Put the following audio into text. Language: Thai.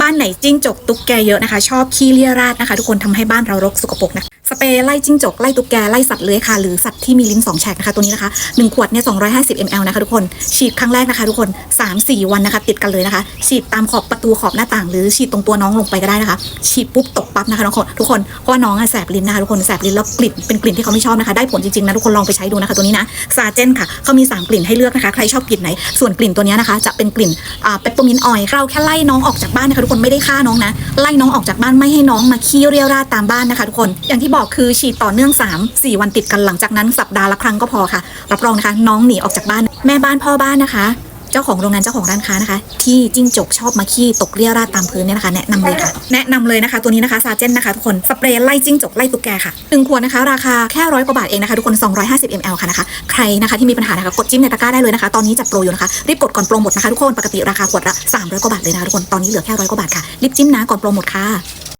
บ้านไหนจิ้งจกตุ๊กแกเยอะนะคะ ชอบขี้เลียราดนะคะ ทุกคนทำให้บ้านเรารกสกปรกนะ เปรย์ไล่จิ้งจกไล่ตุ๊กแกไล่สัตว์เลื้อยคลานหรือสัตว์ที่มีลิ้นสองแฉกนะคะตัวนี้นะคะหนึ่งขวดเนี่ย250 ml นะคะทุกคนฉีดครั้งแรกนะคะ ทุกคน 3-4 วันนะคะติดกันเลยนะคะ ฉีดตามขอบประตูขอบหน้าต่าง หรือฉีดตรงตัวน้องลงไปก็ได้นะคะ ฉีดปุ๊บตกปั๊บนะคะทุกคนทุกคนเพราะว่าน้องอะแสบลิ้นนะคะทุกคนแสบลิ้นแล้วกลิ่นเป็นกลิ่นที่เขาไม่ชอบนะคะได้ผลจริงๆนะทุกคนลองไปใช้ดูนะคะตัวนี้นะซาเจนค่ะเขามีสามกลิ่นให้เลือกนะคะใครชอบกลิ่นไหน ส่วนกลิ่นตัวนี้นะคะ จะเป็นกลิ่นอ่าเปปเปอร์มินต์ออยล์เราแค่ไล่น้องออกจากบ้านนะคะทุกคนไม่ได้ฆ่าน้องนะไล่น้องออกจากบ้านไม่ให้น้องมาขี้เรียวราดตามบ้านนะคะ ทุกคนอย่างที่บอกคือฉีดต่อเนื่อง 3 4 วันติดกันหลังจากนั้นสัปดาห์ละครั้งก็พอค่ะ รับรองนะคะ น้องหนีออกจากบ้าน แม่บ้านพ่อบ้านนะคะ เจ้าของโรงงานเจ้าของร้านค้านะคะ ที่จิ้งจกชอบมาขี้ตกเรียราดตามพื้นเนี่ยนะคะแนะนำเลยค่ะ แนะนำเลยนะคะ ตัวนี้นะคะซาเจนนะคะทุกคนสเปรย์ไล่จิ้งจกไล่ตุ๊กแกค่ะหนึ่งขวดนะคะราคาแค่ร้อยกว่าบาทเองนะคะทุกคน 250 ml ค่ะนะคะใครนะคะที่มีปัญหานะคะกดจิ้มในตะกร้าได้เลยนะคะตอนนี้จัดโปรอยู่นะคะรีบกดก่อนโปรหมดนะคะทุกคนปกติราคาขวดละ300กว่าบาทเลยนะคะทุกคนตอนนี้เหลือแค่ร้อยกว่าบาทค่ะรีบจิ้มนะก่อนโปรหมดค่ะ